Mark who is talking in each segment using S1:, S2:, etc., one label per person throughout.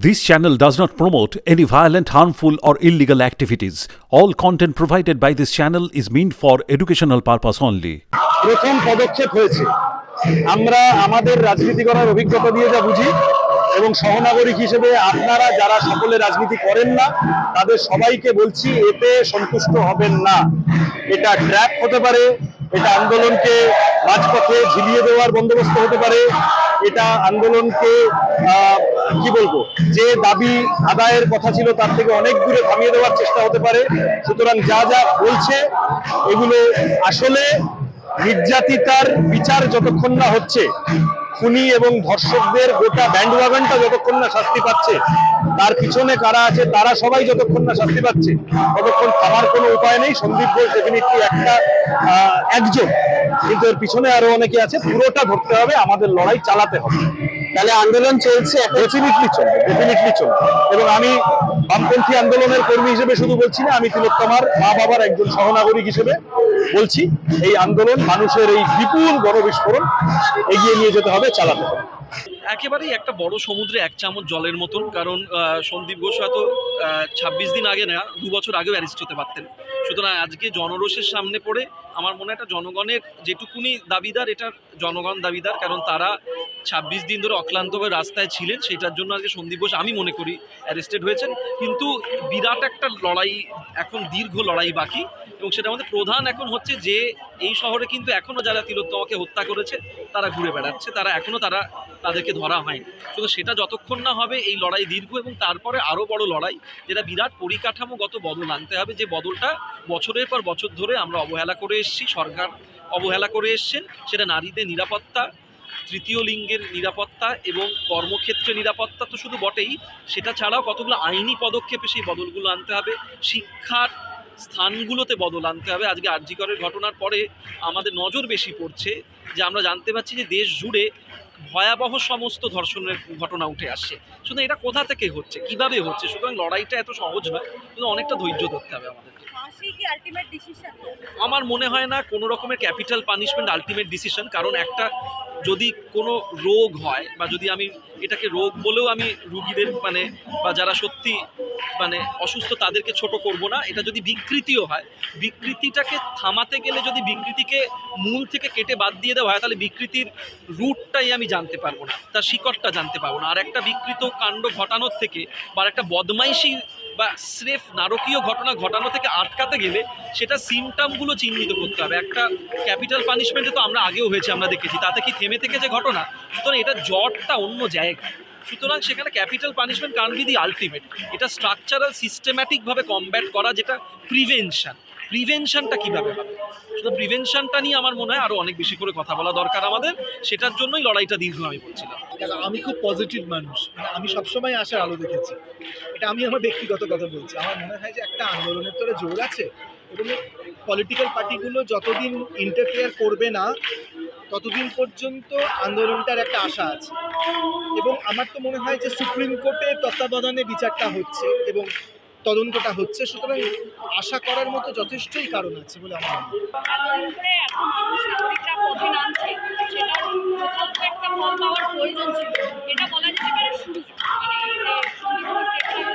S1: This channel does not promote any violent, harmful, or illegal activities. All content provided by this channel is meant for educational purpose only.
S2: প্রথম পদক্ষেপ হয়েছে আমরা আমাদের রাজনীতি করার অভিজ্ঞতা দিয়ে যা বুঝি এবং সহনাগরিক হিসেবে আপনারা যারা সকলে রাজনীতি করেন না তাদের সবাইকে বলছি এতে সন্তুষ্ট হবেন না এটা ট্র্যাপ হতে পারে এটা আন্দোলনকে রাজপথে ঝিলিয়ে দেওয়ার বন্দোবস্ত হতে পারে, এটা আন্দোলনকে কি বলব, যে দাবি আদায়ের কথা ছিল তার থেকে অনেক দূরে থামিয়ে দেওয়ার চেষ্টা হতে পারে। সুতরাং যা যা বলছে, এগুলো আসলে নির্যাতিতার বিচার যতক্ষণ না হচ্ছে, খুনি এবং ধর্ষকদের গোটা ব্যান্ড ওয়াগনটা যতক্ষণ না শাস্তি পাচ্ছে, তার পিছনে কারা আছে, তারা সবাই যতক্ষণ না শাস্তি পাচ্ছে, ততক্ষণ থামার কোনো উপায় নেই। সন্দীপ ঘোষ ডেফিনেটলি একটা একজন। কিন্তু এর পিছনে আরও অনেকে আছে পুরোটা ধরতে হবে আমাদের লড়াই চালাতে হবে। তাহলে আন্দোলন চলছে ডেফিনেটলি চলবে ডেফিনেটলি চলবে। এবং আমি বামপন্থী আন্দোলনের কর্মী হিসেবে শুধু বলছি না আমি তিলোত্তমার মা বাবার একজন সহনাগরিক হিসেবে বলছি এই আন্দোলন মানুষের এই বিপুল গণবিস্ফোরণ এগিয়ে নিয়ে যেতে হবে চালাতে হবে।
S3: একেবারেই একটা বড় সমুদ্রে এক চামচ জলের মতন, কারণ সন্দীপ ঘোষ হয়তো ছাব্বিশ দিন আগে না, দু বছর আগেও অ্যারেস্ট হতে পারতেন। সুতরাং আজকে জনরোষের সামনে পড়ে আমার মনে একটা জনগণের যেটুকুনি দাবিদার এটা জনগণ দাবিদার, কারণ তারা ছাব্বিশ দিন ধরে অক্লান্তভাবে রাস্তায় ছিলেন, সেটার জন্য আজকে সন্দীপ ঘোষ, আমি মনে করি, অ্যারেস্টেড হয়েছেন। কিন্তু বিরাট একটা লড়াই, এখন দীর্ঘ লড়াই বাকি, এবং সেটা আমাদের প্রধান এখন হচ্ছে যে, এই শহরে কিন্তু এখনও যারা তিলোত্তমাকে হত্যা করেছে, তারা ঘুরে বেড়াচ্ছে, তারা এখনও তারা, তাদেরকে ধরা হয়নি। শুধু সেটা যতক্ষণ না হবে এই লড়াই দীর্ঘ এবং তারপরে আরও বড় লড়াই, যেটা বিরাট পরিকাঠামোগত বদল আনতে হবে। যে বদলটা বছরের পর বছর ধরে আমরা অবহেলা করে এসেছি, সরকার অবহেলা করে এসছেন, সেটা নারীদের নিরাপত্তা, তৃতীয় লিঙ্গের নিরাপত্তা এবং কর্মক্ষেত্রে নিরাপত্তা তো শুধু বটেই, সেটা ছাড়াও কতগুলো আইনি পদক্ষেপে সেই বদলগুলো আনতে হবে। শিক্ষার স্থানগুলোতে বদল আনতে হবে। আজকে আরজিকরের ঘটনার পরে আমাদের নজর বেশি পড়ছে যে আমরা জানতে পারছি যে দেশ জুড়ে ভয়াবহ সমস্ত ধর্ষণের ঘটনা উঠে আসছে। শুধু এটা কোথা থেকে হচ্ছে? কীভাবে হচ্ছে? সুতরাং লড়াইটা এত সহজ নয় কিন্তু অনেকটা ধৈর্য ধরতে হবে
S4: ডিসিশন
S3: আমার মনে হয় না কোনো রকমের ক্যাপিটাল পানিশমেন্ট আলটিমেট ডিসিশন কারণ একটা যদি কোনো রোগ হয় বা যদি আমি এটাকে রোগ বলেও আমি রুগীদের মানে বা যারা সত্যি মানে অসুস্থ তাদেরকে ছোট করব না। এটা যদি বিকৃতিও হয়, বিকৃতিটাকে থামাতে গেলে যদি বিকৃতিকে মূল থেকে কেটে বাদ দিয়ে দেওয়া হয়, তাহলে বিকৃতির রুটটাই আমি জানতে পারব না, তার শিকড়টা জানতে পারব না। আর একটা বিকৃত কাণ্ড ঘটানোর থেকে বা একটা বদমাইশি বা স্রেফ নারকীয় ঘটনা ঘটানো থেকে আটকাতে গেলে সেটা সিমটামগুলো চিহ্নিত করতে হবে। একটা ক্যাপিটাল পানিশমেন্টে তো আমরা আগেও হয়েছে, আমরা দেখেছি। তাতে কি থেমে থেকে যে ঘটনা? সুতরাং এটা জটটা অন্য জায়গা সুতরাং সেখানে ক্যাপিটাল পানিশমেন্ট কারণ বিধি আলটিমেট এটা স্ট্রাকচারাল সিস্টেম্যাটিকভাবে কমব্যাট করা যেটা প্রিভেনশন প্রিভেনশনটা কীভাবে হবে? শুধু প্রিভেনশনটা নিয়ে আমার মনে হয় আরও অনেক বেশি করে কথা বলা দরকার আমাদের। সেটার জন্যই লড়াইটা দীর্ঘ আমি বলছিলাম।
S5: কেন? আমি খুব পজিটিভ মানুষ। মানে আমি সবসময় আশার আলো দেখেছি। এটা আমি আমার ব্যক্তিগত কথা বলছি। আমার মনে হয় যে একটা আন্দোলনের তোরে জোর আছে। এবং পলিটিক্যাল পার্টিগুলো যতদিন ইন্টারফেয়ার করবে না ততদিন পর্যন্ত আন্দোলনটার একটা আশা আছে। এবং আমার তো মনে হয় যে সুপ্রিম কোর্টের তত্ত্বাবধানে বিচারটা হচ্ছে এবং তদন্তটা হচ্ছে, সুতরাং আশা করার মতো যথেষ্টই কারণ আছে বলে আমার মনে হয়।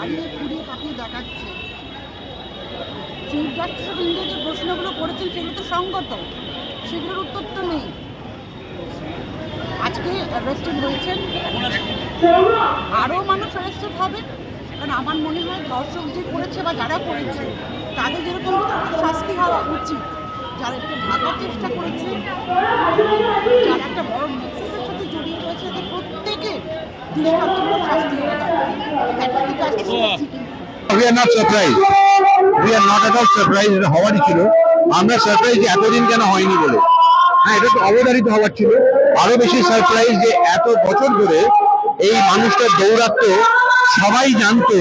S6: বাইরে ঘুরিয়ে তাকে দেখাচ্ছে। যে প্রশ্নগুলো করেছেন, সেগুলো তো সঙ্গত। সেগুলোর উত্তর তো নেই। আজকে অ্যারেস্টেড হয়েছেন। আরও মানুষ অ্যারেস্টেড হবে। কারণ আমার মনে হয় দর্শক যে করেছে বা যারা করেছে, তাদের যেরকম শাস্তি হওয়া উচিত। যারা এটাকে ভাগার চেষ্টা করেছে, যারা একটা বড় নেক্সাসের সাথে জড়িয়ে রয়েছে তাদের প্রত্যেকের একটা কি justice
S7: we are not surprise we are not at হওয়ারই ছিল। আমরা সারপ্রাইজ যে এতদিন কেন হয়নি বলে। হ্যাঁ এটা তো অবধারিত হওয়ার ছিল। আরও বেশি সারপ্রাইজ যে এত বছর ধরে এই মানুষটার দৌরাত্ম সবাই জানতো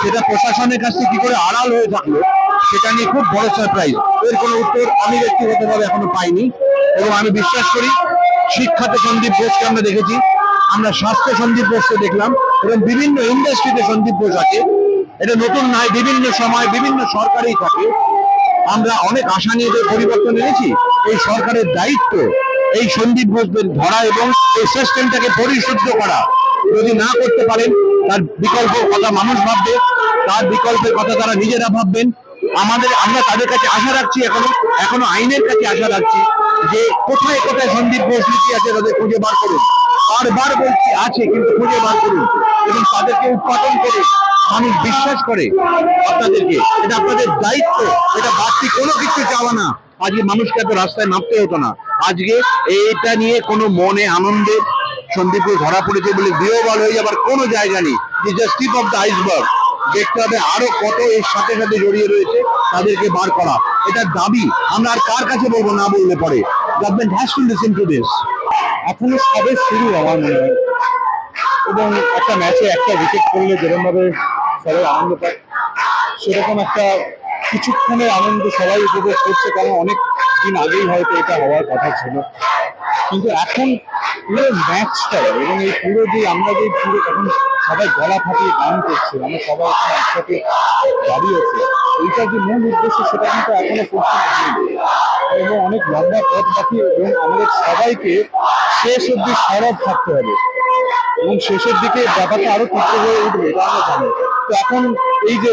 S7: সেটা প্রশাসনের কাছে কি করে আড়াল হয়ে থাকল, সেটা নিয়ে খুব বড় সারপ্রাইজ এর কোনো উত্তর আমি ব্যক্তিগতভাবে এখনও পাইনি। এবং আমি বিশ্বাস করি শিক্ষাতে সন্দীপ ঘোষকে আমরা দেখেছি। আমরা স্বাস্থ্য সন্দীপ ঘোষকে দেখলাম এবং বিভিন্ন ইন্ডাস্ট্রিতে সন্দীপ ঘোষ আছে এটা নতুন নয়, বিভিন্ন সময় বিভিন্ন সরকারেই থাকে। আমরা অনেক আশা নিয়ে যে পরিবর্তন এনেছি, এই সরকারের দায়িত্ব এই সন্দীপ ঘোষদের ধরা এবং এই সিস্টেমটাকে পরিশুদ্ধ করা। যদি না করতে পারেন, তার বিকল্প কথা মানুষ ভাববে, তার বিকল্পের কথা তারা নিজেরা ভাববেন। আমাদের, আমরা তাদের কাছে আশা রাখছি এখনও এখনও আইনের কাছে আশা রাখছি যে কোথায় কোথায় সন্দীপ ঘোষ লুকিয়ে আছে তাদের খুঁজে বার করুন। বারবার বলছি, আছে, কিন্তু খুঁজে বার করুন এবং তাদেরকে উৎপাদন করে, মানুষ বিশ্বাস করে আপনাদেরকে। এটা আপনাদের দায়িত্ব, এটা বাড়তি কোনো কিছু চাওয়া না। আজকে মানুষকে এত রাস্তায় নামতে হতো না। আজকে এটা নিয়ে কোনো মনে আনন্দে সন্দীপুর ধরা পড়েছে বলে বিহবাল হয়ে যাবার কোনো জায়গা নেই। যে just tip of the iceberg দেখতে হবে আরও কত এর সাথে সাথে জড়িয়ে রয়েছে তাদেরকে বার করা। এটা দাবি। আমরা আর কার কাছে বলব না বললে পরে। Government has to listen to this এখনও সবে শুরু আমার মনে হয়। এবং একটা ম্যাচে একটা উইকেট করলে যেরকম ভাবে সবাই আনন্দ পায়, সেরকম একটা কিছুক্ষণের আনন্দ সবাই উপভোগ করছে, কারণ অনেক দিন আগেই হয়তো এটা হওয়ার কথা ছিল। কিন্তু এখন পুরো ম্যাচটা এবং এই পুরো যে আমরা যে পুরো এখন সবাই গলা ফাটিয়ে গান করছে আমরা সবাই এখন একসাথে দাঁড়িয়েছে এইটার যে মূল উদ্দেশ্য, সেটা কিন্তু এখনও এবং অনেক লম্বা পথ বাকি এবং আমাদের সবাইকে শেষ অব্দি সরব থাকতে হবে। এবং শেষের দিকে ব্যাপারটা আরও তীব্র হয়ে উঠবে, এটা আমরা জানি। তো এখন এই যে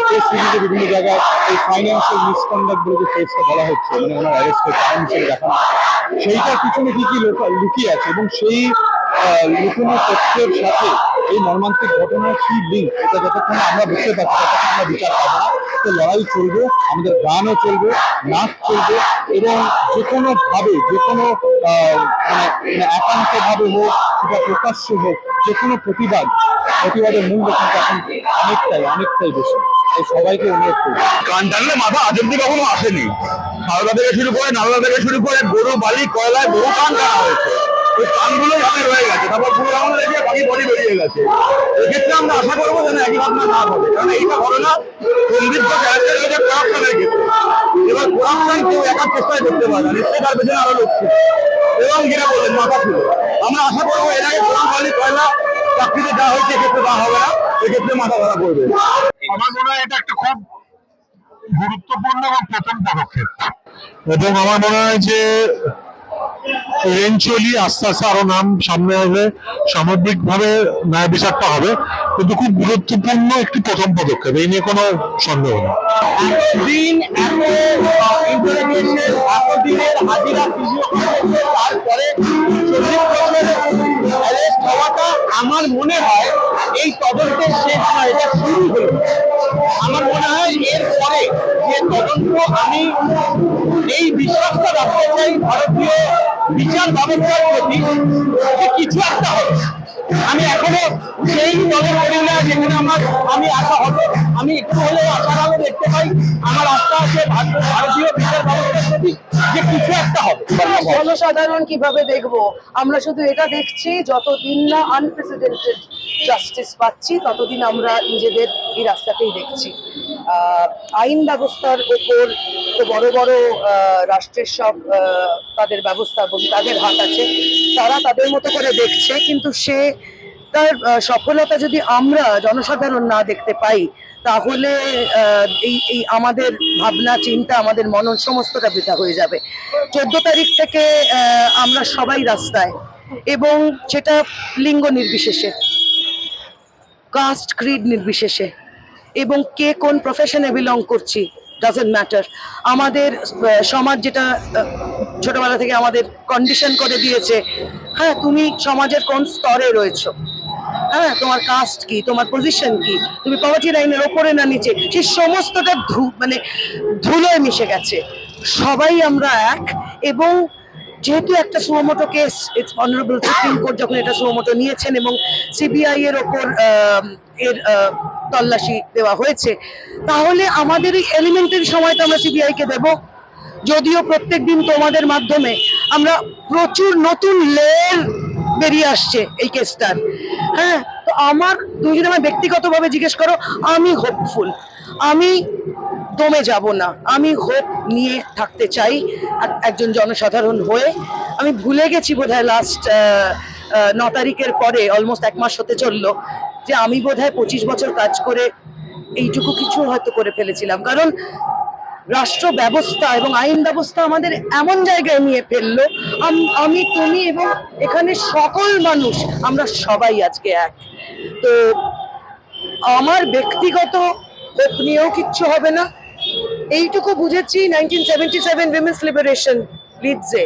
S7: প্রেস রিলিজে বিভিন্ন জায়গায় এই ফাইন্যান্সিয়াল মিসকন্ডাক্ট বলে যে কেসটা বলা হচ্ছে মানে ওনার অ্যারেস্টের কারণ হিসেবে দেখানো সেইটার পিছনে কি কি লোকা- লুকিয়ে আছে? এবং সেই লুকোনো তথ্যের সাথে এই মর্মান্তিক ঘটনার কি লিঙ্ক এটা যতক্ষণ আমরা বুঝতে পারছি, ততক্ষণ আমরা বিচার পাবো না। তো লড়াই চলবে, আমাদের গানও চলবে, নাচ চলবে এবং যে কোনো ভাবে যে কোনো মানে মানে একান্ত ভাবে হোক সেটা প্রকাশ্য হোক যে কোনো প্রতিবাদ, প্রতিবাদের মূল্য কিন্তু এখন অনেকটাই অনেকটাই বেশি। তাই সবাইকে অনুরোধ করব।
S2: কান টানলে মাথা আজ অব্দি কখনো আসেনি। সারদা থেকে শুরু করে নালদা থেকে শুরু করে গরু, বালি, কয়লায় বহু কান টানা হয়েছে। ওই কানগুলো যাতে রয়ে গেছে। তারপর পুরো আমাদের রেখে বাকি বডি বেরিয়ে গেছে। এক্ষেত্রে আমরা আশা করব যেন একই ঘটনা না ঘটে। কারণ এইটা ঘটনা সন্দীপ্ত ক্যারেক্টার হয়েছে করাপশনের ক্ষেত্রে। এবার করাপশন কেউ একার চেষ্টায় করতে পারে না নিশ্চয়ই তার পেছনে আরও লোক ছিল। এবং যেটা বললেন মাথা ছিল আমরা আশা করব এর আগে গরু বালি কয়লা চাকরিতে যা হয়েছে এক্ষেত্রে তা হবে না এক্ষেত্রে মাথা ধরা পড়বে
S7: আমার মনে হয় এটা একটা খুব গুরুত্বপূর্ণ এবং প্রথম পদক্ষেপ। এবং আমার মনে হয় যে ইভেনচুয়ালি আস্তে আস্তে আরও নাম সামনে আসবে। সামগ্রিক ভাবে ন্যায় বিচারটা হবে। কিন্তু খুব গুরুত্বপূর্ণ একটি প্রথম পদক্ষেপ। এই নিয়ে কোনো সন্দেহ নেই।
S2: আমার মনে হয় এই তদন্তের শেষ নয় এটা শুরু হলো আমার মনে হয় এর পরে যে তদন্ত আমি এই বিশ্বাসটা রাখতে চাই ভারতীয় বিচার ব্যবস্থার প্রতি কিছু একটা হবে। আমি এখনও সেই দলে করি না যেখানে আমার, আমি আশা হবে আমি একটু হলেও আশার আলো দেখতে পাই আমার আস্থা আছে ভারত- ভারতীয় বিচার ব্যবস্থার প্রতি যে কিছু একটা হবে।
S8: জনসাধারণ কীভাবে দেখব? আমরা শুধু এটা দেখছি, যতদিন না আনপ্রেসিডেন্টেড জাস্টিস পাচ্ছি, ততদিন আমরা নিজেদের এই রাস্তাতেই দেখছি। আইন ব্যবস্থার ওপর তো বড় বড় রাষ্ট্রের সব তাদের ব্যবস্থা এবং তাদের হাত আছে, তারা তাদের মতো করে দেখছে, কিন্তু সে তার সফলতা যদি আমরা জনসাধারণ না দেখতে পাই, তাহলে এই এই আমাদের ভাবনা, চিন্তা, আমাদের মনন সমস্তটা বৃথা হয়ে যাবে। চোদ্দ তারিখ থেকে আমরা সবাই রাস্তায়, এবং সেটা লিঙ্গ নির্বিশেষে কাস্ট ক্রিড নির্বিশেষে। এবং কে কোন প্রফেশনে বিলং করছি ডাজেন্ট ম্যাটার আমাদের সমাজ যেটা ছোটবেলা থেকে আমাদের কন্ডিশন করে দিয়েছে হ্যাঁ তুমি সমাজের কোন স্তরে রয়েছো? হ্যাঁ তোমার কাস্ট কি, তোমার পজিশন কি? তুমি পভার্টি লাইনের ওপরে না নিচে? সেই সমস্তটা ধু মানে ধুলোয় মিশে গেছে। সবাই আমরা এক এবং যেহেতু একটা suo motu case it's honourable Supreme Court যখন এটা সুমোটো নিয়েছেন এবং সিবিআই এর ওপর এর তল্লাশি দেওয়া হয়েছে, তাহলে আমাদের এই এলিমেন্টারি সময় তো আমরা সিবিআই কে দেবো? যদিও প্রত্যেক দিন তোমাদের মাধ্যমে আমরা প্রচুর নতুন লেয়ার বেরিয়ে আসছে এই কেসটার হ্যাঁ তো আমার, তুমি যদি আমার ব্যক্তিগতভাবে জিজ্ঞেস করো, আমি হোপফুল আমি দমে যাব না। আমি হোপ নিয়ে থাকতে চাই একজন জনসাধারণ হয়ে। আমি ভুলে গেছি বোধহয় লাস্ট ন তারিখের পরে অলমোস্ট এক মাস হতে চলল, যে আমি বোধহয় পঁচিশ বছর কাজ করে এইটুকু কিছু হয়তো করে ফেলেছিলাম। কারণ রাষ্ট্র ব্যবস্থা এবং আইন ব্যবস্থা আমাদের এমন জায়গায় নিয়ে ফেলল। আমি তুমি এবং এখানে সকল মানুষ, আমরা সবাই আজকে এক। তো আমার ব্যক্তিগত হোপ নিয়েও কিচ্ছু হবে না। এইটুকু বুঝেছি nineteen seventy seven women's liberation লিডসে